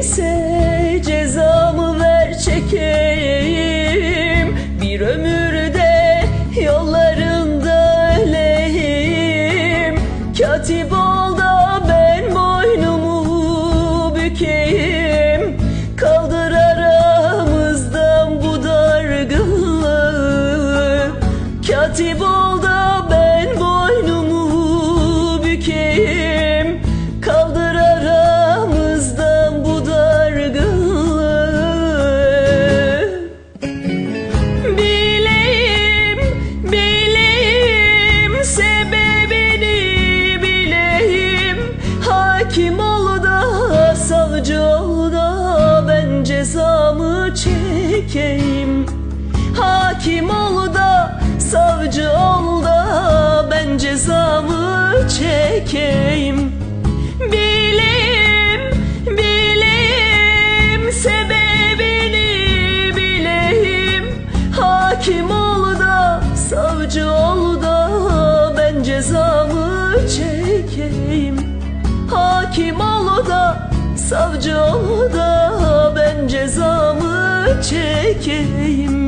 ise cezamı ver çekeyim. Bir ömürde yollarında öleyim. Katip ol da ben boynumu bükeyim. Kaldır aramızdan bu dargınlığı. Katip ol da savcı ol da ben cezamı çekeyim. Hakim ol da savcı ol da ben cezamı çekeyim. Bileyim, bileyim sebebini bileyim. Hakim ol da savcı ol da ben cezamı çekeyim. Hakim ol savcı ol da ben cezamı çekeyim